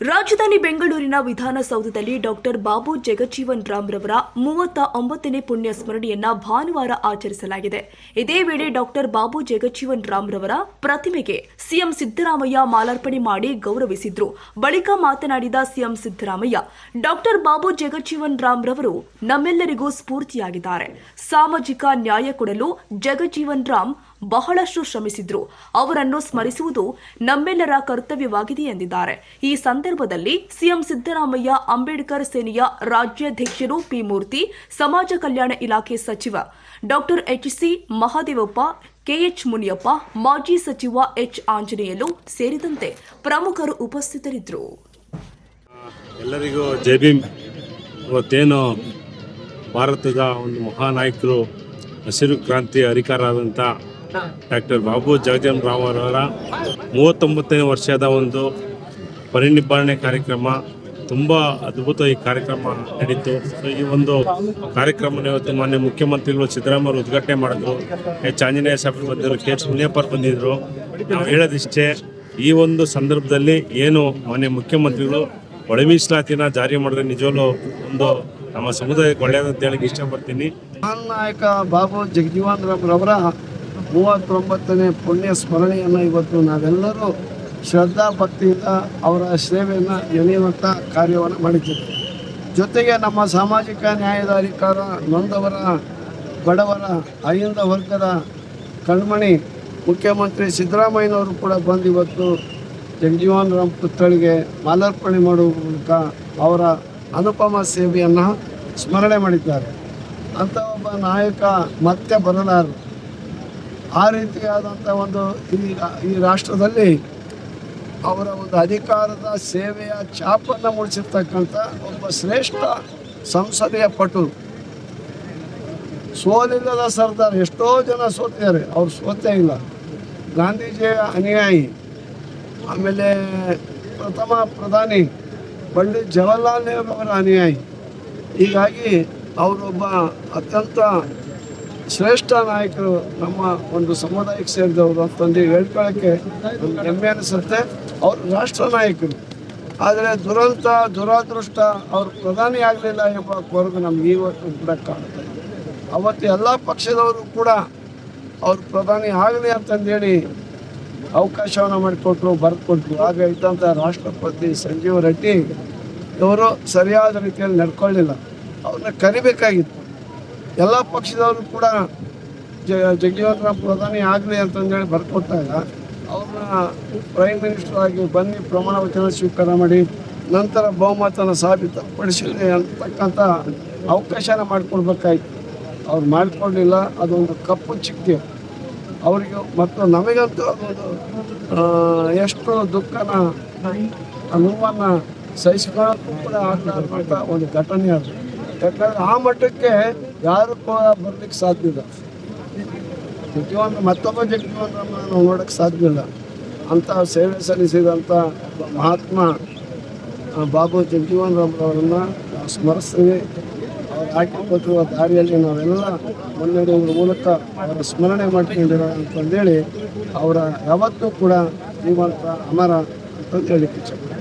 ರಾಜಧಾನಿ ಬೆಂಗಳೂರಿನ ವಿಧಾನಸೌಧದಲ್ಲಿ ಡಾಕ್ಟರ್ ಬಾಬು ಜಗಜೀವನ್ ರಾಮ್ ರವರ ಮೂವತ್ತ ಒಂಬತ್ತನೇ ಪುಣ್ಯ ಸ್ಮರಣೆಯನ್ನ ಭಾನುವಾರ ಆಚರಿಸಲಾಗಿದೆ. ಇದೇ ವೇಳೆ ಡಾಕ್ಟರ್ ಬಾಬು ಜಗಜೀವನ್ ರಾಮ್ ರವರ ಪ್ರತಿಮೆಗೆ ಸಿಎಂ ಸಿದ್ದರಾಮಯ್ಯ ಮಾಲಾರ್ಪಣೆ ಮಾಡಿ ಗೌರವಿಸಿದ್ರು. ಬಳಿಕ ಮಾತನಾಡಿದ ಸಿಎಂ ಸಿದ್ದರಾಮಯ್ಯ, ಡಾಕ್ಟರ್ ಬಾಬು ಜಗಜೀವನ್ ರಾಮ್ ರವರು ನಮ್ಮೆಲ್ಲರಿಗೂ ಸ್ಫೂರ್ತಿಯಾಗಿದ್ದಾರೆ. ಸಾಮಾಜಿಕ ನ್ಯಾಯ ಕೊಡಲು ಜಗಜೀವನ್ ರಾಮ್ ಬಹಳಷ್ಟು ಶ್ರಮಿಸಿದ್ರು. ಅವರನ್ನು ಸ್ಮರಿಸುವುದು ನಮ್ಮೆಲ್ಲರ ಕರ್ತವ್ಯವಾಗಿದೆ ಎಂದಿದ್ದಾರೆ. ಈ ಸಂದರ್ಭದಲ್ಲಿ ಸಿಎಂ ಸಿದ್ದರಾಮಯ್ಯ, ಅಂಬೇಡ್ಕರ್ ಸೇನೆಯ ರಾಜ್ಯಾಧ್ಯಕ್ಷರು ಪಿ ಮೂರ್ತಿ, ಸಮಾಜ ಕಲ್ಯಾಣ ಇಲಾಖೆ ಸಚಿವ doctor HC Mahadevappa KH Muniyappa, ಮಾಜಿ ಸಚಿವ ಎಚ್ ಆಂಜನೇಯಲು ಸೇರಿದಂತೆ ಪ್ರಮುಖರು ಉಪಸ್ಥಿತರಿದ್ದರು. ಎಲ್ಲರಿಗೂ ಜೈ ಭೀಮ್. ಇವತ್ತೇನು ಭಾರತದ ಒಂದು ಮಹಾನಾಯಕರು ಹಸಿರು ಕ್ರಾಂತಿ ಹರಿಕಾರರಾದಂಥ ಡಾಕ್ಟರ್ ಬಾಬು ಜಗಜನ್ ರಾವ್ ಅವರ ಮೂವತ್ತೊಂಬತ್ತನೇ ವರ್ಷದ ಒಂದು ಪರಿನಿಬ್ಬಾರಣೆ ಕಾರ್ಯಕ್ರಮ. ತುಂಬ ಅದ್ಭುತ ಈ ಕಾರ್ಯಕ್ರಮ ನಡೀತು. ಈ ಒಂದು ಕಾರ್ಯಕ್ರಮ ಇವತ್ತು ಮಾನ್ಯ ಮುಖ್ಯಮಂತ್ರಿಗಳು ಸಿದ್ದರಾಮಯ್ಯ ಉದ್ಘಾಟನೆ ಮಾಡಿದ್ರು. ಎಚ್. ಆಂಜನೇಯ ಸಾಹೇಬರು ಬಂದಿದ್ರು, ಕೆ. ಎಚ್. ಮುನಿಯಪ್ಪರು ಬಂದಿದ್ರು. ನಾವು ಹೇಳೋದಿಷ್ಟೇ, ಈ ಒಂದು ಸಂದರ್ಭದಲ್ಲಿ ಏನು ಮಾನ್ಯ ಮುಖ್ಯಮಂತ್ರಿಗಳು ಒಳ ಮೀಸಲಾತಿನ ಜಾರಿ ಮಾಡಿದ್ರೆ ನಿಜವಲ್ಲೂ ಒಂದು ನಮ್ಮ ಸಮುದಾಯಕ್ಕೆ ಒಳ್ಳೆಯದಂತ ಹೇಳಕ್ಕೆ ಇಷ್ಟಪಡ್ತೀನಿ. ನಾಯಕ ಬಾಬು ಜಗಜೀವನ್ ರಾಮ್ ರವರ ಮೂವತ್ತೊಂಬತ್ತನೇ ಪುಣ್ಯ ಸ್ಮರಣೆಯನ್ನು ಇವತ್ತು ನಾವೆಲ್ಲರೂ ಶ್ರದ್ಧಾ ಭಕ್ತಿಯಿಂದ ಅವರ ಸೇವೆಯನ್ನು ಎಣೆಯುವಂಥ ಕಾರ್ಯವನ್ನು ಮಾಡಿದ್ದೇವೆ. ಜೊತೆಗೆ ನಮ್ಮ ಸಾಮಾಜಿಕ ನ್ಯಾಯದ ಅಧಿಕಾರ ನೊಂದವರ, ಬಡವರ, ಅಹಿಂದ ವರ್ಗದ ಕಣ್ಮಣಿ ಮುಖ್ಯಮಂತ್ರಿ ಸಿದ್ದರಾಮಯ್ಯನವರು ಕೂಡ ಬಂದು ಇವತ್ತು ಜಗಜೀವನ್ ರಾಮ್ ಪುತ್ಥಳಿಗೆ ಮಾಲಾರ್ಪಣೆ ಮಾಡುವ ಮೂಲಕ ಅವರ ಅನುಪಮ ಸೇವೆಯನ್ನು ಸ್ಮರಣೆ ಮಾಡಿದ್ದಾರೆ. ಅಂಥ ಒಬ್ಬ ನಾಯಕ ಮತ್ತೆ ಬರಲಾರರು. ಆ ರೀತಿಯಾದಂಥ ಒಂದು ಈ ಈ ರಾಷ್ಟ್ರದಲ್ಲಿ ಅವರ ಒಂದು ಅಧಿಕಾರದ ಸೇವೆಯ ಛಾಪನ್ನು ಮೂಡಿಸಿರ್ತಕ್ಕಂಥ ಒಬ್ಬ ಶ್ರೇಷ್ಠ ಸಂಸದೀಯ ಪಟು. ಸೋಲಿಲ್ಲದ ಸರ್ದಾರ್ ಎಷ್ಟೋ ಜನ ಸೋತಿದ್ದಾರೆ, ಅವ್ರು ಸೋತೇ ಇಲ್ಲ. ಗಾಂಧೀಜಿಯ ಅನುಯಾಯಿ, ಆಮೇಲೆ ಪ್ರಥಮ ಪ್ರಧಾನಿ ಪಂಡಿತ್ ಜವಾಹರ್ಲಾಲ್ ನೆಹರು ಅವರ ಅನುಯಾಯಿ. ಹೀಗಾಗಿ ಅವರೊಬ್ಬ ಅತ್ಯಂತ ಶ್ರೇಷ್ಠ ನಾಯಕರು ನಮ್ಮ ಒಂದು ಸಮುದಾಯಕ್ಕೆ ಸೇರಿದವರು ಅಂತಂದು ಹೇಳ್ಕೊಳ್ಳೋಕ್ಕೆ ನಮ್ಗೆ ಹೆಮ್ಮೆ ಅನಿಸುತ್ತೆ. ಅವರು ರಾಷ್ಟ್ರ ನಾಯಕರು. ಆದರೆ ದುರಂತ, ದುರಾದೃಷ್ಟ ಅವರು ಪ್ರಧಾನಿ ಆಗಲಿಲ್ಲ ಎಂಬ ಕೊರಗು ನಮ್ಗೆ ಇವತ್ತು ಕೂಡ ಕಾಣುತ್ತೆ ಅವತ್ತು ಎಲ್ಲ ಪಕ್ಷದವರು ಕೂಡ ಅವರು ಪ್ರಧಾನಿ ಆಗಲಿ ಅಂತಂದೇಳಿ ಅವಕಾಶವನ್ನು ಮಾಡಿಕೊಟ್ರು, ಬರ್ಕೊಟ್ರು. ಆಗ ಇದ್ದಂಥ ರಾಷ್ಟ್ರಪತಿ ಸಂಜೀವ್ ರೆಡ್ಡಿ ಇವರು ಸರಿಯಾದ ರೀತಿಯಲ್ಲಿ ನಡ್ಕೊಳ್ಳಿಲ್ಲ. ಅವ್ರನ್ನ ಕರಿಬೇಕಾಗಿತ್ತು. ಎಲ್ಲ ಪಕ್ಷದವರು ಕೂಡ ಜ ಜಗಜೀವನ್ ರಾಮ್ ಪ್ರಧಾನಿ ಆಗಲಿ ಅಂತಂದೇಳಿ ಬರ್ಕೊಟ್ಟಾಗ ಅವ್ರನ್ನ ಪ್ರೈಮ್ ಮಿನಿಸ್ಟರ್ ಆಗಿ ಬನ್ನಿ, ಪ್ರಮಾಣ ವಚನ ಸ್ವೀಕಾರ ಮಾಡಿ, ನಂತರ ಬಹುಮತನ ಸಾಬೀತುಪಡಿಸಲಿ ಅಂತಕ್ಕಂಥ ಅವಕಾಶನ ಮಾಡಿಕೊಡ್ಬೇಕಾಯ್ತು. ಅವ್ರು ಮಾಡಿಕೊಂಡಿಲ್ಲ ಅದೊಂದು ಕಪ್ಪು ಚಿಕ್ಕೆ ಅವರಿಗೆ ಮತ್ತು ನಮಗಂತೂ ಅದೊಂದು ಎಷ್ಟು ದುಃಖನ ನೋವನ್ನು ಸಹಿಸಿಕೊಳ್ಳೋಕ್ಕೂ ಕೂಡ ಆಗ್ತದೆ ಒಂದು ಘಟನೆ ಅದು. ಯಾಕಂದ್ರೆ ಆ ಮಟ್ಟಕ್ಕೆ ಯಾರು ಬರ್ಲಿಕ್ಕೆ ಸಾಧ್ಯ ಇಲ್ಲ. ಜಗಜೀವನ ಮತ್ತೊಬ್ಬ ಜಗಜೀವನ್ ರಾಮನ ನಾವು ನೋಡೋಕ್ಕೆ ಸಾಧ್ಯ ಇಲ್ಲ. ಅಂಥ ಸೇವೆ ಸಲ್ಲಿಸಿದಂಥ ಮಹಾತ್ಮ ಬಾಬು ಜಗಜೀವನ್ ರಾಮ್ರವರನ್ನು ನಾವು ಸ್ಮರಿಸ್ತೀವಿ. ಅವ್ರು ಹಾಕಿಕೊಟ್ಟಿರುವ ದಾರಿಯಲ್ಲಿ ನಾವೆಲ್ಲ ಮುನ್ನಡೆಯುವ ಮೂಲಕ ಅವರ ಸ್ಮರಣೆ ಮಾಡ್ಕೊಂಡಿರೋ ಅಂತಂದೇಳಿ ಅವರ ಯಾವತ್ತೂ ಕೂಡ ಜೀವಂತ ಅಮರ ಅಂತ ಹೇಳಲಿಕ್ಕೆ ಇಚ್ಛೆ